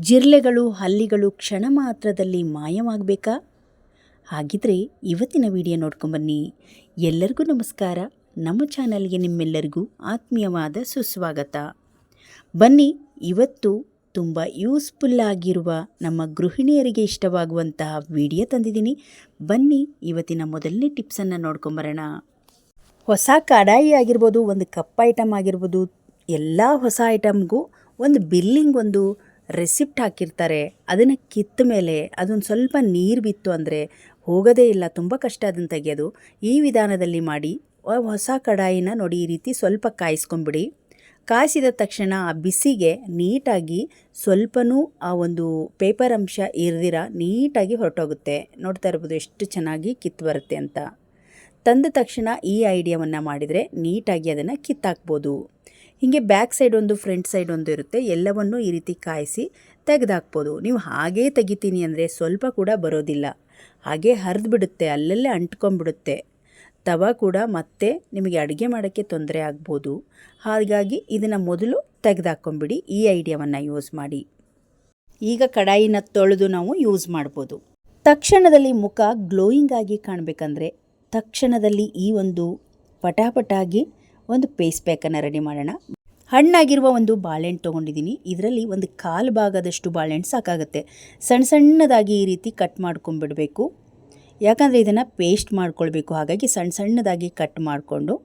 ಜಿರ್ಲೆಗಳು, ಹಲ್ಲಿಗಳು ಕ್ಷಣ ಮಾತ್ರದಲ್ಲಿ ಮಾಯವಾಗಬೇಕಾ? ಹಾಗಿದ್ರೆ ಇವತ್ತಿನ ವಿಡಿಯೋ ನೋಡ್ಕೊಂಬನ್ನಿ ಎಲ್ಲರಿಗೂ ನಮಸ್ಕಾರ. ನಮ್ಮ ಚಾನಲ್ಗೆ ನಿಮ್ಮೆಲ್ಲರಿಗೂ ಆತ್ಮೀಯವಾದ ಸುಸ್ವಾಗತ. ಬನ್ನಿ, ಇವತ್ತು ತುಂಬ ಯೂಸ್ಫುಲ್ ಆಗಿರುವ ನಮ್ಮ ಗೃಹಿಣಿಯರಿಗೆ ಇಷ್ಟವಾಗುವಂತಹ ವಿಡಿಯೋ ತಂದಿದ್ದೀನಿ. ಬನ್ನಿ, ಇವತ್ತಿನ ಮೊದಲನೇ ಟಿಪ್ಸನ್ನು ನೋಡ್ಕೊಂಬರೋಣ ಹೊಸ ಕಡಾಯಿ ಆಗಿರ್ಬೋದು, ಒಂದು ಕಪ್ ಐಟಮ್ ಆಗಿರ್ಬೋದು, ಎಲ್ಲ ಹೊಸ ಐಟಮ್ಗೂ ಒಂದು ಬಿಲ್ಲಿಂಗ್ ಒಂದು ರೆಸಿಪ್ಟ್ ಹಾಕಿರ್ತಾರೆ, ಅದನ್ನು ಕಿತ್ತ ಮೇಲೆ ಅದೊಂದು ಸ್ವಲ್ಪ ನೀರು ಬಿತ್ತು ಅಂದರೆ ಹೋಗೋದೇ ಇಲ್ಲ, ತುಂಬ ಕಷ್ಟ ಅದನ್ನು ತೆಗೆಯೋದು. ಈ ವಿಧಾನದಲ್ಲಿ ಮಾಡಿ ಹೊಸ ಕಡಾಯಿನ ನೋಡಿ ಈ ರೀತಿ ಸ್ವಲ್ಪ ಕಾಯಿಸ್ಕೊಂಬಿಡಿ. ಕಾಯಿಸಿದ ತಕ್ಷಣ ಆ ಬಿಸಿಗೆ ನೀಟಾಗಿ ಸ್ವಲ್ಪನೂ ಆ ಒಂದು ಪೇಪರ್ ಅಂಶ ಇರ್ದಿರ ನೀಟಾಗಿ ಹೊರಟೋಗುತ್ತೆ. ನೋಡ್ತಾ ಇರ್ಬೋದು ಎಷ್ಟು ಚೆನ್ನಾಗಿ ಕಿತ್ತು ಬರುತ್ತೆ ಅಂತ. ತಂದ ತಕ್ಷಣ ಈ ಐಡಿಯಾವನ್ನು ಮಾಡಿದರೆ ನೀಟಾಗಿ ಅದನ್ನು ಕಿತ್ತಾಕ್ಬೋದು. ಹೀಗೆ ಬ್ಯಾಕ್ ಸೈಡ್ ಒಂದು, ಫ್ರಂಟ್ ಸೈಡ್ ಒಂದು ಇರುತ್ತೆ. ಎಲ್ಲವನ್ನು ಈ ರೀತಿ ಕಾಯಿಸಿ ತೆಗೆದಾಕ್ಬೋದು. ನೀವು ಹಾಗೇ ತೆಗಿತೀನಿ ಅಂದರೆ ಸ್ವಲ್ಪ ಕೂಡ ಬರೋದಿಲ್ಲ. ಹಾಗೆ ಹರಿದು ಬಿಡುತ್ತೆ, ಅಲ್ಲಲ್ಲೇ ಅಂಟ್ಕೊಂಡ್ಬಿಡುತ್ತೆ. ತವ ಕೂಡ ಮತ್ತೆ ನಿಮಗೆ ಅಡುಗೆ ಮಾಡೋಕ್ಕೆ ತೊಂದರೆ ಆಗ್ಬೋದು. ಹಾಗಾಗಿ ಇದನ್ನು ಮೊದಲು ತೆಗೆದಾಕೊಂಬಿಡಿ ಈ ಐಡಿಯಾವನ್ನು ಯೂಸ್ ಮಾಡಿ. ಈಗ ಕಡಾಯಿನ ತೊಳೆದು ನಾವು ಯೂಸ್ ಮಾಡ್ಬೋದು. ತಕ್ಷಣದಲ್ಲಿ ಮುಖ ಗ್ಲೋಯಿಂಗ್ ಆಗಿ ಕಾಣಬೇಕಂದ್ರೆ ತಕ್ಷಣದಲ್ಲಿ ಈ ಒಂದು ಪಟಾಪಟಾಗಿ ಒಂದು ಪೇಸ್ಟ್ ಪ್ಯಾಕನ್ನು ರೆಡಿ ಮಾಡೋಣ. ಹಣ್ಣಾಗಿರುವ ಒಂದು ಬಾಳೆಹಣ್ಣು ತೊಗೊಂಡಿದ್ದೀನಿ. ಇದರಲ್ಲಿ ಒಂದು ಕಾಲು ಭಾಗದಷ್ಟು ಬಾಳೆಹಣ್ಣು ಸಾಕಾಗುತ್ತೆ. ಸಣ್ಣ ಸಣ್ಣದಾಗಿ ಈ ರೀತಿ ಕಟ್ ಮಾಡ್ಕೊಂಡ್ಬಿಡಬೇಕು. ಯಾಕಂದರೆ ಇದನ್ನು ಪೇಸ್ಟ್ ಮಾಡ್ಕೊಳ್ಬೇಕು. ಹಾಗಾಗಿ ಸಣ್ಣ ಸಣ್ಣದಾಗಿ ಕಟ್ ಮಾಡಿಕೊಂಡು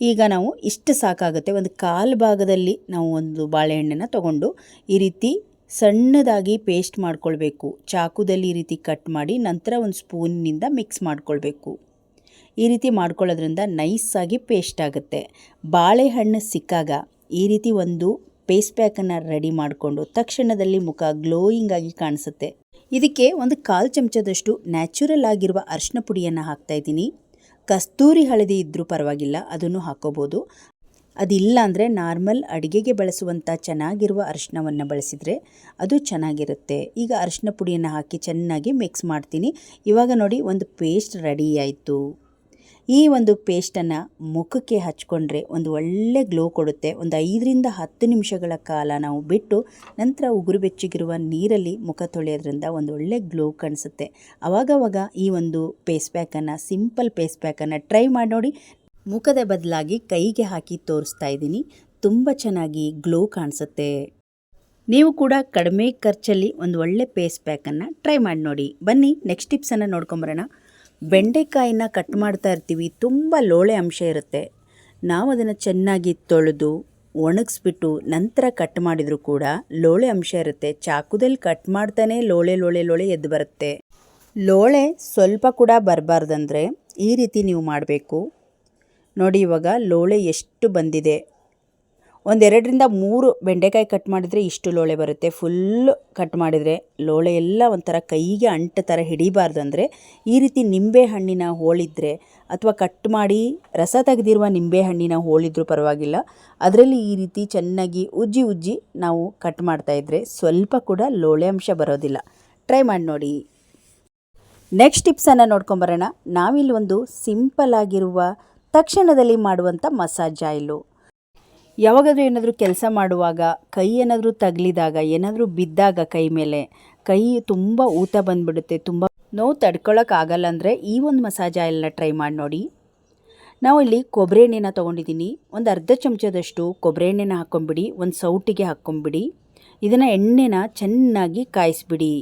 ಈಗ ನಾವು ಇಷ್ಟು ಸಾಕಾಗುತ್ತೆ. ಒಂದು ಕಾಲು ಭಾಗದಲ್ಲಿ ನಾವು ಒಂದು ಬಾಳೆಹಣ್ಣನ್ನು ತಗೊಂಡು ಈ ರೀತಿ ಸಣ್ಣದಾಗಿ ಪೇಸ್ಟ್ ಮಾಡ್ಕೊಳ್ಬೇಕು. ಚಾಕುದಲ್ಲಿ ಈ ರೀತಿ ಕಟ್ ಮಾಡಿ ನಂತರ ಒಂದು ಸ್ಪೂನಿನಿಂದ ಮಿಕ್ಸ್ ಮಾಡ್ಕೊಳ್ಬೇಕು. ಈ ರೀತಿ ಮಾಡ್ಕೊಳ್ಳೋದ್ರಿಂದ ನೈಸಾಗಿ ಪೇಸ್ಟ್ ಆಗುತ್ತೆ. ಬಾಳೆಹಣ್ಣು ಸಿಕ್ಕಾಗ ಈ ರೀತಿ ಒಂದು ಪೇಸ್ಟ್ ಪ್ಯಾಕನ್ನು ರೆಡಿ ಮಾಡಿಕೊಂಡು ತಕ್ಷಣದಲ್ಲಿ ಮುಖ ಗ್ಲೋಯಿಂಗ್ ಆಗಿ ಕಾಣಿಸುತ್ತೆ. ಇದಕ್ಕೆ ಒಂದು ಕಾಲು ಚಮಚದಷ್ಟು ನ್ಯಾಚುರಲ್ ಆಗಿರುವ ಅರಿಶಿನ ಪುಡಿಯನ್ನು ಹಾಕ್ತಾ ಇದ್ದೀನಿ. ಕಸ್ತೂರಿ ಹಳದಿ ಇದ್ದರೂ ಪರವಾಗಿಲ್ಲ, ಅದನ್ನು ಹಾಕೋಬೋದು. ಅದಿಲ್ಲ ಅಂದರೆ ನಾರ್ಮಲ್ ಅಡುಗೆಗೆ ಬಳಸುವಂಥ ಚೆನ್ನಾಗಿರುವ ಅರಿಶಿನವನ್ನು ಬಳಸಿದರೆ ಅದು ಚೆನ್ನಾಗಿರುತ್ತೆ. ಈಗ ಅರಿಶಿನ ಪುಡಿಯನ್ನು ಹಾಕಿ ಚೆನ್ನಾಗಿ ಮಿಕ್ಸ್ ಮಾಡ್ತೀನಿ. ಇವಾಗ ನೋಡಿ, ಒಂದು ಪೇಸ್ಟ್ ರೆಡಿ ಆಯಿತು. ಈ ಒಂದು ಪೇಸ್ಟನ್ನು ಮುಖಕ್ಕೆ ಹಚ್ಕೊಂಡ್ರೆ ಒಂದು ಒಳ್ಳೆ ಗ್ಲೋ ಕೊಡುತ್ತೆ. ಒಂದು ಐದರಿಂದ ಹತ್ತು ನಿಮಿಷಗಳ ಕಾಲ ನಾವು ಬಿಟ್ಟು ನಂತರ ಉಗುರು ಬೆಚ್ಚಗಿರುವ ನೀರಲ್ಲಿ ಮುಖ ತೊಳೆಯೋದ್ರಿಂದ ಒಂದು ಒಳ್ಳೆ ಗ್ಲೋ ಕಾಣಿಸುತ್ತೆ. ಅವಾಗವಾಗ ಈ ಒಂದು ಪೇಸ್ ಪ್ಯಾಕನ್ನು ಸಿಂಪಲ್ ಪೇಸ್ ಪ್ಯಾಕನ್ನು ಟ್ರೈ ಮಾಡಿ ನೋಡಿ. ಮುಖದ ಬದಲಾಗಿ ಕೈಗೆ ಹಾಕಿ ತೋರಿಸ್ತಾ ಇದ್ದೀನಿ. ತುಂಬ ಚೆನ್ನಾಗಿ ಗ್ಲೋ ಕಾಣಿಸುತ್ತೆ. ನೀವು ಕೂಡ ಕಡಿಮೆ ಖರ್ಚಲ್ಲಿ ಒಂದು ಒಳ್ಳೆ ಪೇಸ್ ಪ್ಯಾಕನ್ನು ಟ್ರೈ ಮಾಡಿ ನೋಡಿ. ಬನ್ನಿ ನೆಕ್ಸ್ಟ್ ಟಿಪ್ಸನ್ನು ನೋಡ್ಕೊಂಬರೋಣ. ಬೆಂಡೆಕಾಯಿನ ಕಟ್ ಮಾಡ್ತಾ ಇರ್ತೀವಿ, ತುಂಬ ಲೋಳೆ ಅಂಶ ಇರುತ್ತೆ. ನಾವು ಅದನ್ನು ಚೆನ್ನಾಗಿ ತೊಳೆದು, ಒಣಗಿಸ್ಬಿಟ್ಟು ನಂತರ ಕಟ್ ಮಾಡಿದರೂ ಕೂಡ ಲೋಳೆ ಅಂಶ ಇರುತ್ತೆ. ಚಾಕುದಲ್ಲಿ ಕಟ್ ಮಾಡ್ತಾನೆ ಲೋಳೆ ಲೋಳೆ ಲೋಳೆ ಎದ್ದು ಬರುತ್ತೆ. ಲೋಳೆ ಸ್ವಲ್ಪ ಕೂಡ ಬರಬಾರ್ದಂದ್ರೆ ಈ ರೀತಿ ನೀವು ಮಾಡಬೇಕು. ನೋಡಿ ಇವಾಗ ಲೋಳೆ ಎಷ್ಟು ಬಂದಿದೆ. ಒಂದೆರಡರಿಂದ ಮೂರು ಬೆಂಡೆಕಾಯಿ ಕಟ್ ಮಾಡಿದರೆ ಇಷ್ಟು ಲೋಳೆ ಬರುತ್ತೆ. ಫುಲ್ ಕಟ್ ಮಾಡಿದರೆ ಲೋಳೆ ಎಲ್ಲ ಒಂಥರ ಕೈಗೆ ಅಂಟು ಥರ ಹಿಡಿಬಾರ್ದು ಅಂದರೆ ಈ ರೀತಿ ನಿಂಬೆ ಹಣ್ಣಿನ ಹೋಳಿದ್ರೆ ಅಥವಾ ಕಟ್ ಮಾಡಿ ರಸ ತೆಗೆದಿರುವ ನಿಂಬೆ ಹಣ್ಣಿನ ಹೋಳಿದ್ರೂ ಪರವಾಗಿಲ್ಲ. ಅದರಲ್ಲಿ ಈ ರೀತಿ ಚೆನ್ನಾಗಿ ಉಜ್ಜಿ ಉಜ್ಜಿ ನಾವು ಕಟ್ ಮಾಡ್ತಾಯಿದ್ರೆ ಸ್ವಲ್ಪ ಕೂಡ ಲೋಳೆ ಅಂಶ ಬರೋದಿಲ್ಲ. ಟ್ರೈ ಮಾಡಿ ನೋಡಿ. ನೆಕ್ಸ್ಟ್ ಟಿಪ್ಸನ್ನು ನೋಡ್ಕೊಂಬರೋಣ ನಾವಿಲ್ಲಿ ಒಂದು ಸಿಂಪಲ್ ಆಗಿರುವ ತಕ್ಷಣದಲ್ಲಿ ಮಾಡುವಂಥ ಮಸಾಜ್ ಆಯಿಲು. ಯಾವಾಗಾದರೂ ಏನಾದರೂ ಕೆಲಸ ಮಾಡುವಾಗ ಕೈ ಏನಾದರೂ ತಗಲಿದಾಗ, ಏನಾದರೂ ಬಿದ್ದಾಗ ಕೈ ಮೇಲೆ, ಕೈ ತುಂಬ ಊತ ಬಂದುಬಿಡುತ್ತೆ, ತುಂಬ ನೋವು ತಡ್ಕೊಳ್ಳೋಕ್ಕಾಗಲ್ಲ ಅಂದರೆ ಈ ಒಂದು ಮಸಾಜ್ ಆಯಿಲ್ನ ಟ್ರೈ ಮಾಡಿ ನೋಡಿ. ನಾವು ಇಲ್ಲಿ ಕೊಬ್ಬರಿ ಎಣ್ಣೆನ ತೊಗೊಂಡಿದ್ದೀನಿ. ಒಂದು ಅರ್ಧ ಚಮಚದಷ್ಟು ಕೊಬ್ಬರಿ ಎಣ್ಣೆನ ಹಾಕ್ಕೊಂಬಿಡಿ ಒಂದು ಸೌಟಿಗೆ ಹಾಕ್ಕೊಂಬಿಡಿ ಇದನ್ನು ಎಣ್ಣೆನ ಚೆನ್ನಾಗಿ ಕಾಯಿಸ್ಬಿಡಿ.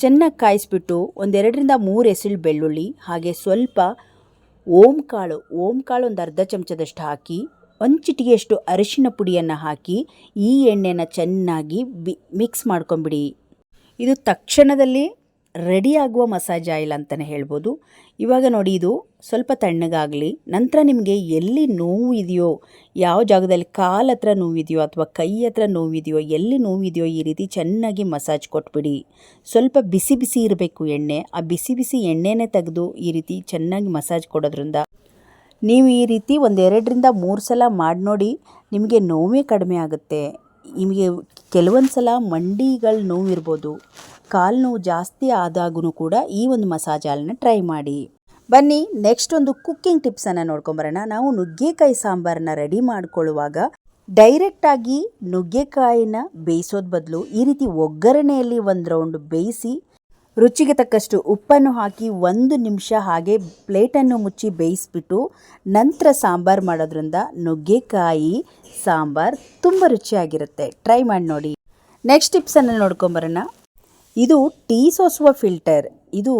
ಚೆನ್ನಾಗಿ ಕಾಯಿಸ್ಬಿಟ್ಟು ಒಂದೆರಡರಿಂದ ಮೂರು ಎಸಳು ಬೆಳ್ಳುಳ್ಳಿ, ಹಾಗೆ ಸ್ವಲ್ಪ ಓಂ ಕಾಳು ಓಂ ಕಾಳು ಒಂದು ಅರ್ಧ ಚಮಚದಷ್ಟು ಹಾಕಿ ಒಂದು ಚಿಟಿಗೆಯಷ್ಟು ಅರಿಶಿನ ಪುಡಿಯನ್ನು ಹಾಕಿ ಈ ಎಣ್ಣೆನ ಚೆನ್ನಾಗಿ ಬಿ ಮಿಕ್ಸ್ ಮಾಡ್ಕೊಂಬಿಡಿ. ಇದು ತಕ್ಷಣದಲ್ಲಿ ರೆಡಿಯಾಗುವ ಮಸಾಜ್ ಆಯಿಲ್ ಅಂತಲೇ ಹೇಳ್ಬೋದು. ಇವಾಗ ನೋಡಿ ಇದು ಸ್ವಲ್ಪ ತಣ್ಣಗಾಗಲಿ, ನಂತರ ನಿಮಗೆ ಎಲ್ಲಿ ನೋವು ಇದೆಯೋ, ಯಾವ ಜಾಗದಲ್ಲಿ ಕಾಲು ಹತ್ರ ನೋವಿದೆಯೋ ಅಥವಾ ಕೈ ಹತ್ರ ನೋವಿದೆಯೋ, ಎಲ್ಲಿ ನೋವಿದೆಯೋ ಈ ರೀತಿ ಚೆನ್ನಾಗಿ ಮಸಾಜ್ ಕೊಟ್ಬಿಡಿ. ಸ್ವಲ್ಪ ಬಿಸಿ ಬಿಸಿ ಇರಬೇಕು ಎಣ್ಣೆ. ಆ ಬಿಸಿ ಬಿಸಿ ಎಣ್ಣೆನೇ ತೆಗೆದು ಈ ರೀತಿ ಚೆನ್ನಾಗಿ ಮಸಾಜ್ ಕೊಡೋದ್ರಿಂದ ನೀವು ಈ ರೀತಿ ಒಂದೆರಡರಿಂದ ಮೂರು ಸಲ ಮಾಡಿ ನೋಡಿ ನಿಮಗೆ ನೋವೇ ಕಡಿಮೆ ಆಗುತ್ತೆ. ನಿಮಗೆ ಕೆಲವೊಂದು ಸಲ ಮಂಡಿಗಳು ನೋವಿರ್ಬೋದು ಕಾಲು ನೋವು ಜಾಸ್ತಿ ಆದಾಗೂ ಕೂಡ ಈ ಒಂದು ಮಸಾಜ್ ಹಾಲನ್ನ ಟ್ರೈ ಮಾಡಿ. ಬನ್ನಿ, ನೆಕ್ಸ್ಟ್ ಒಂದು ಕುಕ್ಕಿಂಗ್ ಟಿಪ್ಸನ್ನು ನೋಡ್ಕೊಂಬರೋಣ. ನಾವು ನುಗ್ಗೆಕಾಯಿ ಸಾಂಬಾರನ್ನ ರೆಡಿ ಮಾಡ್ಕೊಳ್ಳುವಾಗ ಡೈರೆಕ್ಟಾಗಿ ನುಗ್ಗೆಕಾಯಿನ ಬೇಯಿಸೋದ ಬದಲು ಈ ರೀತಿ ಒಗ್ಗರಣೆಯಲ್ಲಿ ಒಂದು ರೌಂಡ್ ಬೇಯಿಸಿ ರುಚಿಗೆ ತಕ್ಕಷ್ಟು ಉಪ್ಪನ್ನು ಹಾಕಿ ಒಂದು ನಿಮಿಷ ಹಾಗೆ ಪ್ಲೇಟನ್ನು ಮುಚ್ಚಿ ಬೇಯಿಸ್ಬಿಟ್ಟು ನಂತರ ಸಾಂಬಾರು ಮಾಡೋದ್ರಿಂದ ನುಗ್ಗೆಕಾಯಿ ಸಾಂಬಾರು ತುಂಬ ರುಚಿಯಾಗಿರುತ್ತೆ. ಟ್ರೈ ಮಾಡಿ ನೋಡಿ. ನೆಕ್ಸ್ಟ್ ಟಿಪ್ಸನ್ನು ನೋಡ್ಕೊಂಬರೋಣ. ಇದು ಟೀ ಸೋಸುವ ಫಿಲ್ಟರ್ ಇದು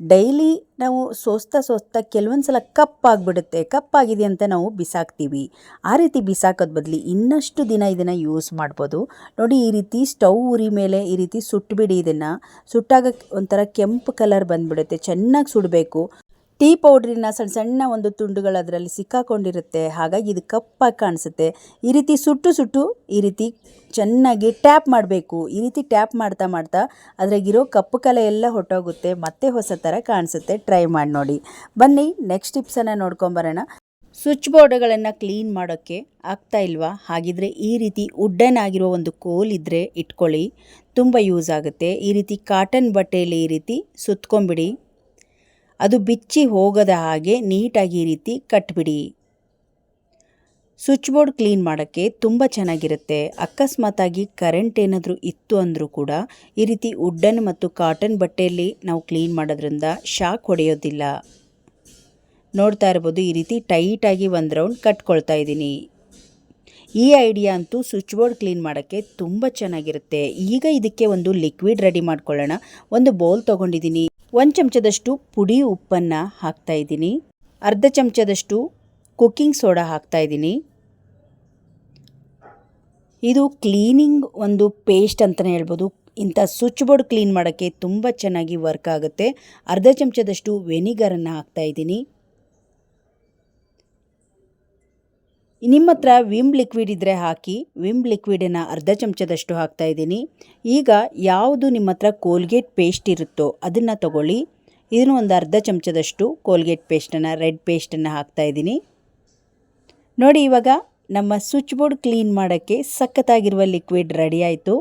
ಡೈಲಿ ನಾವು ಸೋಸ್ತಾ ಸೋಸ್ತಾ ಕೆಲವೊಂದು ಸಲ ಕಪ್ಪಾಗಿಬಿಡುತ್ತೆ ಕಪ್ಪಾಗಿದೆ ಅಂತ ನಾವು ಬಿಸಾಕ್ತೀವಿ. ಆ ರೀತಿ ಬಿಸಾಕೋದ್ ಬದಲಿ ಇನ್ನಷ್ಟು ದಿನ ಇದನ್ನು ಯೂಸ್ ಮಾಡ್ಬೋದು. ನೋಡಿ, ಈ ರೀತಿ ಸ್ಟವ್ ಉರಿ ಮೇಲೆ ಈ ರೀತಿ ಸುಟ್ಟುಬಿಡಿ ಇದನ್ನು. ಸುಟ್ಟಾಗ ಒಂಥರ ಕೆಂಪು ಕಲರ್ ಬಂದ್ಬಿಡುತ್ತೆ. ಚೆನ್ನಾಗಿ ಸುಡಬೇಕು. ಟೀ ಪೌಡ್ರಿನ ಸಣ್ಣ ಸಣ್ಣ ಒಂದು ತುಂಡುಗಳು ಅದರಲ್ಲಿ ಸಿಕ್ಕಾಕೊಂಡಿರುತ್ತೆ. ಹಾಗಾಗಿ ಇದು ಕಪ್ಪಾಗಿ ಕಾಣಿಸುತ್ತೆ. ಈ ರೀತಿ ಸುಟ್ಟು ಸುಟ್ಟು ಈ ರೀತಿ ಚೆನ್ನಾಗಿ ಟ್ಯಾಪ್ ಮಾಡಬೇಕು. ಈ ರೀತಿ ಟ್ಯಾಪ್ ಮಾಡ್ತಾ ಮಾಡ್ತಾ ಅದ್ರಾಗಿರೋ ಕಪ್ಪು ಕಲೆ ಎಲ್ಲ ಹೊಟ್ಟೋಗುತ್ತೆ ಮತ್ತೆ ಹೊಸ ಥರ ಕಾಣಿಸುತ್ತೆ. ಟ್ರೈ ಮಾಡಿ ನೋಡಿ. ಬನ್ನಿ, ನೆಕ್ಸ್ಟ್ ಟಿಪ್ಸನ್ನು ನೋಡ್ಕೊಂಬರೋಣ ಸ್ವಿಚ್ ಬೋರ್ಡ್ಗಳನ್ನು ಕ್ಲೀನ್ ಮಾಡೋಕ್ಕೆ ಆಗ್ತಾ ಇಲ್ವಾ? ಹಾಗಿದ್ರೆ ಈ ರೀತಿ ವುಡ್ಡನ್ ಆಗಿರೋ ಒಂದು ಕೋಲ್ ಇದ್ದರೆ ಇಟ್ಕೊಳ್ಳಿ. ತುಂಬ ಯೂಸ್ ಆಗುತ್ತೆ. ಈ ರೀತಿ ಕಾಟನ್ ಬಟ್ಟೆಯಲ್ಲಿ ಈ ರೀತಿ ಸುತ್ಕೊಂಬಿಡಿ ಅದು ಬಿಚ್ಚಿ ಹೋಗದ ಹಾಗೆ ನೀಟಾಗಿ ಈ ರೀತಿ ಕಟ್ಬಿಡಿ. ಸ್ವಿಚ್ ಬೋರ್ಡ್ ಕ್ಲೀನ್ ಮಾಡೋಕ್ಕೆ ತುಂಬ ಚೆನ್ನಾಗಿರುತ್ತೆ. ಅಕಸ್ಮಾತಾಗಿ ಕರೆಂಟ್ ಏನಾದರೂ ಇತ್ತು ಅಂದರೂ ಕೂಡ ಈ ರೀತಿ ವುಡ್ಡನ್ ಮತ್ತು ಕಾಟನ್ ಬಟ್ಟೆಯಲ್ಲಿ ನಾವು ಕ್ಲೀನ್ ಮಾಡೋದ್ರಿಂದ ಶಾಕ್ ಹೊಡೆಯೋದಿಲ್ಲ. ನೋಡ್ತಾ ಇರ್ಬೋದು ಈ ರೀತಿ ಟೈಟಾಗಿ ಒಂದು ರೌಂಡ್ ಕಟ್ಕೊಳ್ತಾ ಇದ್ದೀನಿ. ಈ ಐಡಿಯಾ ಅಂತೂ ಸ್ವಿಚ್ ಬೋರ್ಡ್ ಕ್ಲೀನ್ ಮಾಡೋಕ್ಕೆ ತುಂಬ ಚೆನ್ನಾಗಿರುತ್ತೆ. ಈಗ ಇದಕ್ಕೆ ಒಂದು ಲಿಕ್ವಿಡ್ ರೆಡಿ ಮಾಡ್ಕೊಳ್ಳೋಣ. ಒಂದು ಬೌಲ್ ತೊಗೊಂಡಿದ್ದೀನಿ. ಒಂದು ಚಮಚದಷ್ಟು ಪುಡಿ ಉಪ್ಪನ್ನು ಹಾಕ್ತಾ ಇದ್ದೀನಿ. ಅರ್ಧ ಚಮಚದಷ್ಟು ಕುಕ್ಕಿಂಗ್ ಸೋಡಾ ಹಾಕ್ತಾ ಇದ್ದೀನಿ. ಇದು ಕ್ಲೀನಿಂಗ್ ಒಂದು ಪೇಸ್ಟ್ ಅಂತಲೇ ಹೇಳ್ಬೋದು. ಇಂಥ ಸ್ವಿಚ್ ಬೋರ್ಡ್ ಕ್ಲೀನ್ ಮಾಡೋಕ್ಕೆ ತುಂಬ ಚೆನ್ನಾಗಿ ವರ್ಕ್ ಆಗುತ್ತೆ. ಅರ್ಧ ಚಮಚದಷ್ಟು ವೆನಿಗರನ್ನು ಹಾಕ್ತಾ ಇದ್ದೀನಿ. ನಿಮ್ಮ ಹತ್ರ ವಿಮ್ ಲಿಕ್ವಿಡ್ ಇದ್ದರೆ ಹಾಕಿ ವಿಮ್ ಲಿಕ್ವಿಡನ್ನು ಅರ್ಧ ಚಮಚದಷ್ಟು ಹಾಕ್ತಾ ಇದ್ದೀನಿ. ಈಗ ಯಾವುದು ನಿಮ್ಮ ಹತ್ರ ಕೋಲ್ಗೇಟ್ ಪೇಸ್ಟ್ ಇರುತ್ತೋ ಅದನ್ನು ತಗೊಳ್ಳಿ. ಇದನ್ನು ಒಂದು ಅರ್ಧ ಚಮಚದಷ್ಟು ಕೋಲ್ಗೇಟ್ ಪೇಸ್ಟನ್ನು ರೆಡ್ ಪೇಸ್ಟನ್ನು ಹಾಕ್ತಾ ಇದ್ದೀನಿ. ನೋಡಿ ಇವಾಗ ನಮ್ಮ ಸ್ವಿಚ್ ಬೋರ್ಡ್ ಕ್ಲೀನ್ ಮಾಡೋಕ್ಕೆ ಸಖತ್ತಾಗಿರುವ ಲಿಕ್ವಿಡ್ ರೆಡಿ ಆಯಿತು.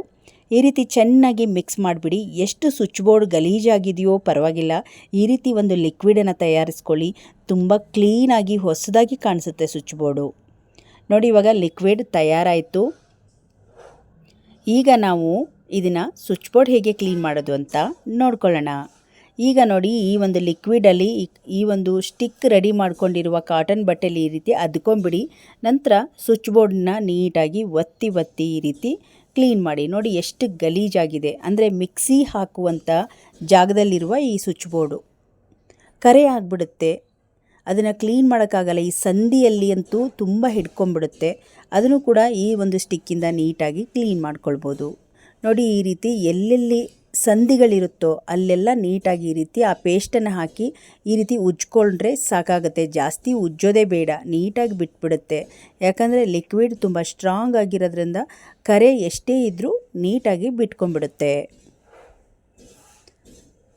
ಈ ರೀತಿ ಚೆನ್ನಾಗಿ ಮಿಕ್ಸ್ ಮಾಡಿಬಿಡಿ. ಎಷ್ಟು ಸ್ವಿಚ್ ಬೋರ್ಡ್ ಗಲೀಜಾಗಿದೆಯೋ ಪರವಾಗಿಲ್ಲ. ಈ ರೀತಿ ಒಂದು ಲಿಕ್ವಿಡನ್ನು ತಯಾರಿಸ್ಕೊಳ್ಳಿ. ತುಂಬ ಕ್ಲೀನಾಗಿ ಹೊಸದಾಗಿ ಕಾಣಿಸುತ್ತೆ ಸ್ವಿಚ್ ಬೋರ್ಡು ನೋಡಿ, ಇವಾಗ ಲಿಕ್ವಿಡ್ ತಯಾರಾಯಿತು. ಈಗ ನಾವು ಇದನ್ನು ಸ್ವಿಚ್ ಬೋರ್ಡ್ ಹೇಗೆ ಕ್ಲೀನ್ ಮಾಡೋದು ಅಂತ ನೋಡ್ಕೊಳ್ಳೋಣ. ಈಗ ನೋಡಿ, ಈ ಒಂದು ಲಿಕ್ವಿಡಲ್ಲಿ ಈ ಒಂದು ಸ್ಟಿಕ್ ರೆಡಿ ಮಾಡ್ಕೊಂಡಿರುವ ಕಾಟನ್ ಬಟ್ಟೆಲಿ ಈ ರೀತಿ ಅದ್ಕೊಂಬಿಡಿ ನಂತರ ಸ್ವಿಚ್ ಬೋರ್ಡನ್ನ ನೀಟಾಗಿ ಒತ್ತಿ ಒತ್ತಿ ಈ ರೀತಿ ಕ್ಲೀನ್ ಮಾಡಿ. ನೋಡಿ, ಎಷ್ಟು ಗಲೀಜಾಗಿದೆ. ಅಂದರೆ ಮಿಕ್ಸಿ ಹಾಕುವಂಥ ಜಾಗದಲ್ಲಿರುವ ಈ ಸ್ವಿಚ್ ಬೋರ್ಡು ಕರೆ ಆಗಿಬಿಡುತ್ತೆ. ಅದನ್ನು ಕ್ಲೀನ್ ಮಾಡೋಕ್ಕಾಗಲ್ಲ. ಈ ಸಂದಿಯಲ್ಲಿ ಅಂತೂ ತುಂಬ ಹಿಡ್ಕೊಂಬಿಡುತ್ತೆ ಅದನ್ನು ಕೂಡ ಈ ಒಂದು ಸ್ಟಿಕ್ಕಿಂದ ನೀಟಾಗಿ ಕ್ಲೀನ್ ಮಾಡ್ಕೊಳ್ಬೋದು. ನೋಡಿ ಈ ರೀತಿ ಎಲ್ಲೆಲ್ಲಿ ಸಂಧಿಗಳಿರುತ್ತೋ ಅಲ್ಲೆಲ್ಲ ನೀಟಾಗಿ ಈ ರೀತಿ ಆ ಪೇಸ್ಟನ್ನು ಹಾಕಿ ಈ ರೀತಿ ಉಜ್ಕೊಂಡ್ರೆ ಸಾಕಾಗುತ್ತೆ. ಜಾಸ್ತಿ ಉಜ್ಜೋದೇ ಬೇಡ. ನೀಟಾಗಿ ಬಿಟ್ಬಿಡುತ್ತೆ. ಯಾಕಂದರೆ ಲಿಕ್ವಿಡ್ ತುಂಬ ಸ್ಟ್ರಾಂಗ್ ಆಗಿರೋದ್ರಿಂದ ಕರೆ ಎಷ್ಟೇ ಇದ್ದರೂ ನೀಟಾಗಿ ಬಿಟ್ಕೊಂಡ್ಬಿಡುತ್ತೆ.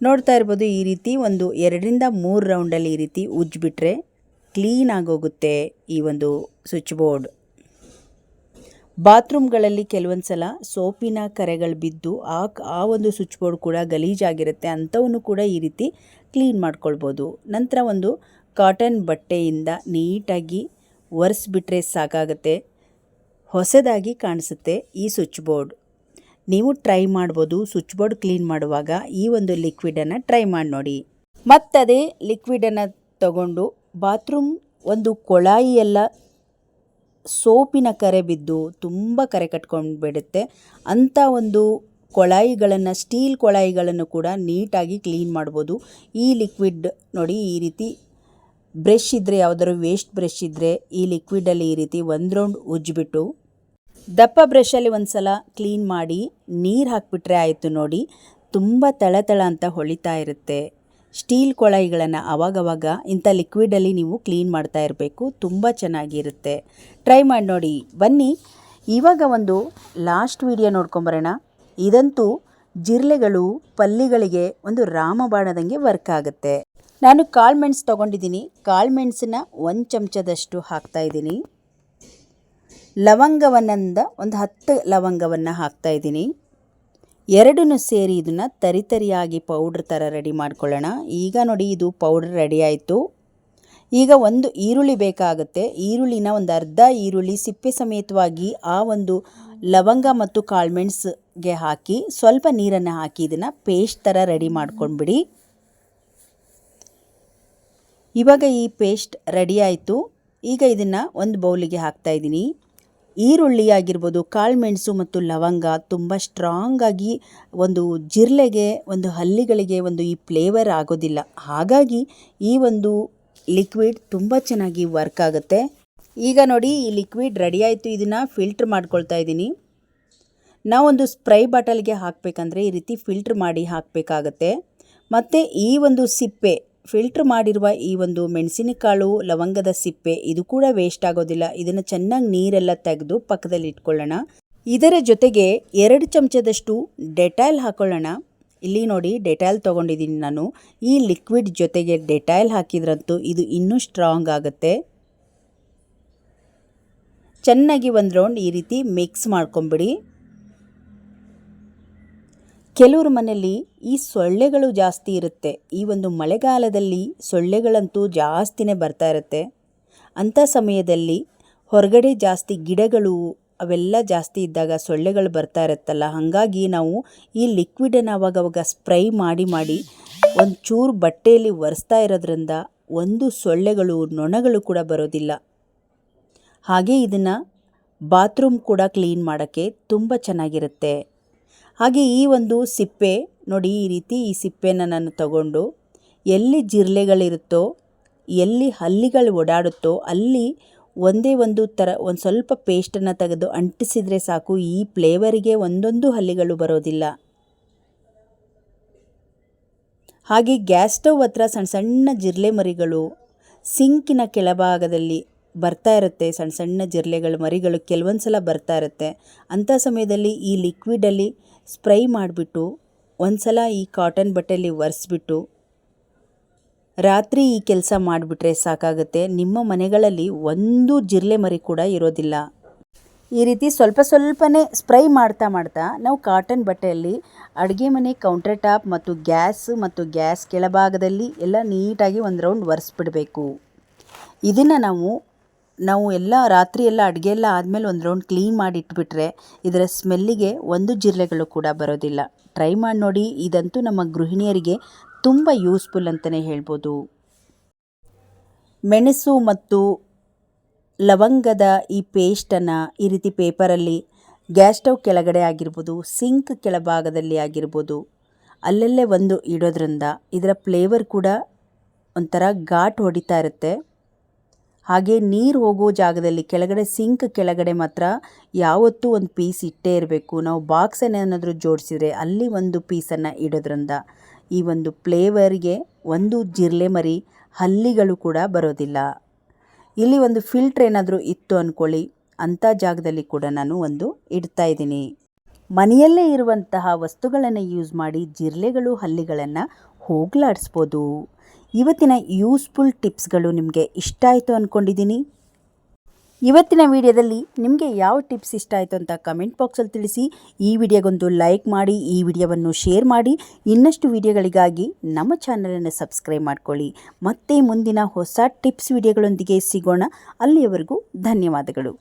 ನೋಡ್ತಾ ಇರ್ಬೋದು ಈ ರೀತಿ ಒಂದು ಎರಡರಿಂದ ಮೂರು ರೌಂಡಲ್ಲಿ ಈ ರೀತಿ ಉಜ್ಜಿಬಿಟ್ರೆ ಕ್ಲೀನ್ ಆಗೋಗುತ್ತೆ ಈ ಒಂದು ಸ್ವಿಚ್ ಬೋರ್ಡ್. ಬಾತ್ರೂಮ್ಗಳಲ್ಲಿ ಕೆಲವೊಂದು ಸಲ ಸೋಪಿನ ಕರೆಗಳು ಬಿದ್ದು ಆ ಆ ಒಂದು ಸ್ವಿಚ್ ಬೋರ್ಡ್ ಕೂಡ ಗಲೀಜಾಗಿರುತ್ತೆ, ಅಂಥವನ್ನು ಕೂಡ ಈ ರೀತಿ ಕ್ಲೀನ್ ಮಾಡ್ಕೊಳ್ಬೋದು. ನಂತರ ಒಂದು ಕಾಟನ್ ಬಟ್ಟೆಯಿಂದ ನೀಟಾಗಿ ಒರೆಸ್ಬಿಟ್ರೆ ಸಾಕಾಗುತ್ತೆ, ಹೊಸದಾಗಿ ಕಾಣಿಸುತ್ತೆ ಈ ಸ್ವಿಚ್ ಬೋರ್ಡ್. ನೀವು ಟ್ರೈ ಮಾಡ್ಬೋದು ಸ್ವಿಚ್ ಬೋರ್ಡ್ ಕ್ಲೀನ್ ಮಾಡುವಾಗ ಈ ಒಂದು ಲಿಕ್ವಿಡನ್ನು ಟ್ರೈ ಮಾಡಿ ನೋಡಿ. ಮತ್ತದೇ ಲಿಕ್ವಿಡನ್ನು ತಗೊಂಡು ಬಾತ್ರೂಮ್ ಒಂದು ಕೊಳಾಯಿಯೆಲ್ಲ ಸೋಪಿನ ಕರೆ ಬಿದ್ದು ತುಂಬ ಕರೆ ಕಟ್ಕೊಂಡು ಬಿಡುತ್ತೆ ಅಂಥ ಒಂದು ಕೊಳಾಯಿಗಳನ್ನು ಸ್ಟೀಲ್ ಕೊಳಾಯಿಗಳನ್ನು ಕೂಡ ನೀಟಾಗಿ ಕ್ಲೀನ್ ಮಾಡ್ಬೋದು. ಈ ಲಿಕ್ವಿಡ್ ನೋಡಿ ಈ ರೀತಿ ಬ್ರಷ್ ಇದ್ದರೆ ಯಾವುದಾದ್ರು ವೇಸ್ಟ್ ಬ್ರಷ್ ಇದ್ದರೆ ಈ ಲಿಕ್ವಿಡಲ್ಲಿ ಈ ರೀತಿ ಒಂದು ರೌಂಡ್ ಉಜ್ಜಿಬಿಟ್ಟು ದಪ್ಪ ಬ್ರಷಲ್ಲಿ ಒಂದು ಸಲ ಕ್ಲೀನ್ ಮಾಡಿ ನೀರು ಹಾಕಿಬಿಟ್ರೆ ಆಯಿತು ನೋಡಿ. ತುಂಬ ತಳ ಅಂತ ಹೊಳಿತಾ ಇರುತ್ತೆ. ಸ್ಟೀಲ್ ಕೊಳಾಯಿಗಳನ್ನು ಅವಾಗವಾಗ ಇಂಥ ಲಿಕ್ವಿಡಲ್ಲಿ ನೀವು ಕ್ಲೀನ್ ಮಾಡ್ತಾ ಇರಬೇಕು. ತುಂಬ ಚೆನ್ನಾಗಿರುತ್ತೆ. ಟ್ರೈ ಮಾಡಿ ನೋಡಿ. ಬನ್ನಿ. ಇವಾಗ ಒಂದು ಲಾಸ್ಟ್ ವಿಡಿಯೋ ನೋಡ್ಕೊಂಬರೋಣ. ಇದಂತೂ ಜಿರ್ಲೆಗಳು, ಪಲ್ಲಿಗಳಿಗೆ ಒಂದು ರಾಮಬಾಣದಂಗೆ ವರ್ಕ್ ಆಗುತ್ತೆ. ನಾನು ಕಾಳು ಮೆಣಸು ತೊಗೊಂಡಿದ್ದೀನಿ. ಕಾಳು ಮೆಣಸನ್ನ ಒಂದು ಚಮಚದಷ್ಟು ಹಾಕ್ತಾಯಿದ್ದೀನಿ ಲವಂಗವನ್ನಂದ ಒಂದು ಹತ್ತು ಲವಂಗವನ್ನು ಹಾಕ್ತಾ ಇದ್ದೀನಿ. ಎರಡನ್ನು ಸೇರಿ ಇದನ್ನು ತರಿತರಿಯಾಗಿ ಪೌಡ್ರ್ ಥರ ರೆಡಿ ಮಾಡ್ಕೊಳ್ಳೋಣ. ಈಗ ನೋಡಿ ಇದು ಪೌಡ್ರ್ ರೆಡಿ ಆಯಿತು. ಈಗ ಒಂದು ಈರುಳ್ಳಿ ಬೇಕಾಗುತ್ತೆ. ಈರುಳ್ಳಿನ ಒಂದು ಅರ್ಧ ಈರುಳ್ಳಿ ಸಿಪ್ಪೆ ಸಮೇತವಾಗಿ ಆ ಒಂದು ಲವಂಗ ಮತ್ತು ಕಾಳುಮೆಣ್ಸಿಗೆ ಹಾಕಿ ಸ್ವಲ್ಪ ನೀರನ್ನು ಹಾಕಿ ಇದನ್ನು ಪೇಸ್ಟ್ ಥರ ರೆಡಿ ಮಾಡ್ಕೊಂಡ್ಬಿಡಿ. ಇವಾಗ ಈ ಪೇಸ್ಟ್ ರೆಡಿ ಆಯಿತು. ಈಗ ಇದನ್ನು ಒಂದು ಬೌಲಿಗೆ ಹಾಕ್ತಾ ಇದ್ದೀನಿ. ಈರುಳ್ಳಿ ಆಗಿರ್ಬೋದು ಕಾಳುಮೆಣಸು ಮತ್ತು ಲವಂಗ ತುಂಬ ಸ್ಟ್ರಾಂಗ್ ಆಗಿ ಒಂದು ಜಿರ್ಲೆಗೆ, ಒಂದು ಹಲ್ಲಿಗಳಿಗೆ ಒಂದು ಈ ಫ್ಲೇವರ್ ಆಗೋದಿಲ್ಲ. ಹಾಗಾಗಿ ಈ ಒಂದು ಲಿಕ್ವಿಡ್ ತುಂಬ ಚೆನ್ನಾಗಿ ವರ್ಕ್ ಆಗುತ್ತೆ. ಈಗ ನೋಡಿ, ಈ ಲಿಕ್ವಿಡ್ ರೆಡಿ ಆಯಿತು. ಇದನ್ನು ಫಿಲ್ಟ್ರ್ ಮಾಡ್ಕೊಳ್ತಾ ಇದ್ದೀನಿ. ನಾವೊಂದು ಸ್ಪ್ರೈ ಬಾಟಲ್ಗೆ ಹಾಕಬೇಕಂದ್ರೆ ಈ ರೀತಿ ಫಿಲ್ಟ್ರ್ ಮಾಡಿ ಹಾಕಬೇಕಾಗತ್ತೆ. ಮತ್ತು ಈ ಒಂದು ಸಿಪ್ಪೆ ಫಿಲ್ಟ್ರ್ ಮಾಡಿರುವ ಈ ಒಂದು ಮೆಣಸಿನಕಾಳು, ಲವಂಗದ ಸಿಪ್ಪೆ, ಇದು ಕೂಡ ವೇಸ್ಟ್ ಆಗೋದಿಲ್ಲ. ಇದನ್ನು ಚೆನ್ನಾಗಿ ನೀರೆಲ್ಲ ತೆಗೆದು ಪಕ್ಕದಲ್ಲಿ ಇಟ್ಕೊಳ್ಳೋಣ. ಇದರ ಜೊತೆಗೆ ಎರಡು ಚಮಚದಷ್ಟು ಡೆಟಾಯ್ಲ್ ಹಾಕೊಳ್ಳೋಣ. ಇಲ್ಲಿ ನೋಡಿ ಡೆಟಾಯ್ಲ್ ತೊಗೊಂಡಿದ್ದೀನಿ ನಾನು. ಈ ಲಿಕ್ವಿಡ್ ಜೊತೆಗೆ ಡೆಟಾಯ್ಲ್ ಹಾಕಿದ್ರಂತೂ ಇದು ಇನ್ನೂ ಸ್ಟ್ರಾಂಗ್ ಆಗುತ್ತೆ. ಚೆನ್ನಾಗಿ ಒಂದು ರೌಂಡ್ ಈ ರೀತಿ ಮಿಕ್ಸ್ ಮಾಡ್ಕೊಂಬಿಡಿ. ಕೆಲವ್ರ ಮನೆಯಲ್ಲಿ ಈ ಸೊಳ್ಳೆಗಳು ಜಾಸ್ತಿ ಇರುತ್ತೆ. ಈ ಒಂದು ಮಳೆಗಾಲದಲ್ಲಿ ಸೊಳ್ಳೆಗಳಂತೂ ಜಾಸ್ತಿನೇ ಬರ್ತಾ ಇರುತ್ತೆ. ಅಂಥ ಸಮಯದಲ್ಲಿ ಹೊರಗಡೆ ಜಾಸ್ತಿ ಗಿಡಗಳು ಅವೆಲ್ಲ ಜಾಸ್ತಿ ಇದ್ದಾಗ ಸೊಳ್ಳೆಗಳು ಬರ್ತಾ ಇರುತ್ತಲ್ಲ, ಹಾಗಾಗಿ ನಾವು ಈ ಲಿಕ್ವಿಡನ್ನು ಅವಾಗವಾಗ ಸ್ಪ್ರೈ ಮಾಡಿ ಮಾಡಿ ಒಂದು ಚೂರು ಬಟ್ಟೆಯಲ್ಲಿ ಒರೆಸ್ತಾ ಇರೋದ್ರಿಂದ ಒಂದು ಸೊಳ್ಳೆಗಳು, ನೊಣಗಳು ಕೂಡ ಬರೋದಿಲ್ಲ. ಹಾಗೆ ಇದನ್ನು ಬಾತ್ರೂಮ್ ಕೂಡ ಕ್ಲೀನ್ ಮಾಡೋಕ್ಕೆ ತುಂಬ ಚೆನ್ನಾಗಿರುತ್ತೆ. ಹಾಗೆ ಈ ಒಂದು ಸಿಪ್ಪೆ, ನೋಡಿ ಈ ರೀತಿ ಈ ಸಿಪ್ಪೆನ ನಾನು ತಗೊಂಡು, ಎಲ್ಲಿ ಜಿರಲೆಗಳಿರುತ್ತೋ, ಎಲ್ಲಿ ಹಲ್ಲಿಗಳು ಓಡಾಡುತ್ತೋ, ಅಲ್ಲಿ ಒಂದೇ ಒಂದು ಥರ, ಒಂದು ಸ್ವಲ್ಪ ಪೇಸ್ಟನ್ನು ತೆಗೆದು ಅಂಟಿಸಿದರೆ ಸಾಕು, ಈ ಫ್ಲೇವರಿಗೆ ಒಂದೊಂದು ಹಲ್ಲಿಗಳು ಬರೋದಿಲ್ಲ. ಹಾಗೆ ಗ್ಯಾಸ್ ಸ್ಟವ್ ಹತ್ರ ಸಣ್ಣ ಸಣ್ಣ ಜಿರ್ಲೆ ಮರಿಗಳು, ಸಿಂಕಿನ ಕೆಳಭಾಗದಲ್ಲಿ ಬರ್ತಾ ಇರುತ್ತೆ, ಸಣ್ಣ ಸಣ್ಣ ಜಿರಲೆಗಳು ಮರಿಗಳು ಕೆಲವೊಂದು ಸಲ ಬರ್ತಾ ಇರುತ್ತೆ. ಅಂಥ ಸಮಯದಲ್ಲಿ ಈ ಲಿಕ್ವಿಡಲ್ಲಿ ಸ್ಪ್ರೈ ಮಾಡಿಬಿಟ್ಟು ಒಂದು ಸಲ ಈ ಕಾಟನ್ ಬಟ್ಟೆಯಲ್ಲಿ ಒರೆಸ್ಬಿಟ್ಟು ರಾತ್ರಿ ಈ ಕೆಲಸ ಮಾಡಿಬಿಟ್ರೆ ಸಾಕಾಗುತ್ತೆ. ನಿಮ್ಮ ಮನೆಗಳಲ್ಲಿ ಒಂದು ಜಿರಲೆ ಮರಿ ಕೂಡ ಇರೋದಿಲ್ಲ. ಈ ರೀತಿ ಸ್ವಲ್ಪ ಸ್ವಲ್ಪನೇ ಸ್ಪ್ರೈ ಮಾಡ್ತಾ ಮಾಡ್ತಾ ನಾವು ಕಾಟನ್ ಬಟ್ಟೆಯಲ್ಲಿ ಅಡುಗೆ ಮನೆ ಕೌಂಟರ್ ಟಾಪ್ ಮತ್ತು ಗ್ಯಾಸ್ ಮತ್ತು ಗ್ಯಾಸ್ ಕೆಳಭಾಗದಲ್ಲಿ ಎಲ್ಲ ನೀಟಾಗಿ ಒಂದು ರೌಂಡ್ ಒರೆಸ್ಬಿಡಬೇಕು. ಇದನ್ನು ನಾವು ನಾವು ಎಲ್ಲ ರಾತ್ರಿ ಎಲ್ಲ ಅಡುಗೆ ಎಲ್ಲ ಆದಮೇಲೆ ಒಂದು ರೌಂಡ್ ಕ್ಲೀನ್ ಮಾಡಿ ಇಟ್ಬಿಟ್ರೆ ಇದರ ಸ್ಮೆಲ್ಲಿಗೆ ಒಂದು ಜಿರಳೆಗಳು ಕೂಡ ಬರೋದಿಲ್ಲ. ಟ್ರೈ ಮಾಡಿ ನೋಡಿ. ಇದಂತೂ ನಮ್ಮ ಗೃಹಿಣಿಯರಿಗೆ ತುಂಬ ಯೂಸ್ಫುಲ್ ಅಂತಲೇ ಹೇಳ್ಬೋದು. ಮೆಣಸು ಮತ್ತು ಲವಂಗದ ಈ ಪೇಸ್ಟನ್ನು ಈ ರೀತಿ ಪೇಪರಲ್ಲಿ ಗ್ಯಾಸ್ ಸ್ಟವ್ ಕೆಳಗಡೆ ಆಗಿರ್ಬೋದು ಸಿಂಕ್ ಕೆಳಭಾಗದಲ್ಲಿ ಆಗಿರ್ಬೋದು, ಅಲ್ಲಲ್ಲೇ ಒಂದು ಇಡೋದ್ರಿಂದ ಇದರ ಫ್ಲೇವರ್ ಕೂಡ ಒಂಥರ ಘಾಟ್ ಹೊಡಿತಾ ಇರುತ್ತೆ. ಹಾಗೆ ನೀರು ಹೋಗೋ ಜಾಗದಲ್ಲಿ ಕೆಳಗಡೆ ಸಿಂಕ್ ಕೆಳಗಡೆ ಮಾತ್ರ ಯಾವತ್ತೂ ಒಂದು ಪೀಸ್ ಇಟ್ಟೇ ಇರಬೇಕು. ನಾವು ಬಾಕ್ಸನ್ನು ಏನಾದರೂ ಜೋಡಿಸಿದರೆ ಅಲ್ಲಿ ಒಂದು ಪೀಸನ್ನು ಇಡೋದ್ರಿಂದ ಈ ಒಂದು ಫ್ಲೇವರ್ಗೆ ಒಂದು ಜಿರ್ಲೆ ಮರಿ ಹಲ್ಲಿಗಳು ಕೂಡ ಬರೋದಿಲ್ಲ. ಇಲ್ಲಿ ಒಂದು ಫಿಲ್ಟ್ರ್ ಏನಾದರೂ ಇತ್ತು ಅಂದ್ಕೊಳ್ಳಿ ಅಂಥ ಜಾಗದಲ್ಲಿ ಕೂಡ ನಾನು ಒಂದು ಇಡ್ತಾ ಇದ್ದೀನಿ. ಮನೆಯಲ್ಲೇ ಇರುವಂತಹ ವಸ್ತುಗಳನ್ನು ಯೂಸ್ ಮಾಡಿ ಜಿರ್ಲೆಗಳು ಹಲ್ಲಿಗಳನ್ನು ಹೋಗಲಾಡಿಸ್ಬೋದು. ಇವತ್ತಿನ ಯೂಸ್ಫುಲ್ ಟಿಪ್ಸ್ಗಳು ನಿಮಗೆ ಇಷ್ಟ ಆಯಿತು ಅಂದ್ಕೊಂಡಿದ್ದೀನಿ ಇವತ್ತಿನ ವಿಡಿಯೋದಲ್ಲಿ ನಿಮಗೆ ಯಾವ ಟಿಪ್ಸ್ ಇಷ್ಟ ಆಯಿತು ಅಂತ ಕಮೆಂಟ್ ಬಾಕ್ಸಲ್ಲಿ ತಿಳಿಸಿ. ಈ ವಿಡಿಯೋಗೊಂದು ಲೈಕ್ ಮಾಡಿ, ಈ ವಿಡಿಯೋವನ್ನು ಶೇರ್ ಮಾಡಿ. ಇನ್ನಷ್ಟು ವಿಡಿಯೋಗಳಿಗಾಗಿ ನಮ್ಮ ಚಾನಲನ್ನು ಸಬ್ಸ್ಕ್ರೈಬ್ ಮಾಡ್ಕೊಳ್ಳಿ. ಮತ್ತೆ ಮುಂದಿನ ಹೊಸ ಟಿಪ್ಸ್ ವಿಡಿಯೋಗಳೊಂದಿಗೆ ಸಿಗೋಣ. ಅಲ್ಲಿಯವರೆಗೂ ಧನ್ಯವಾದಗಳು.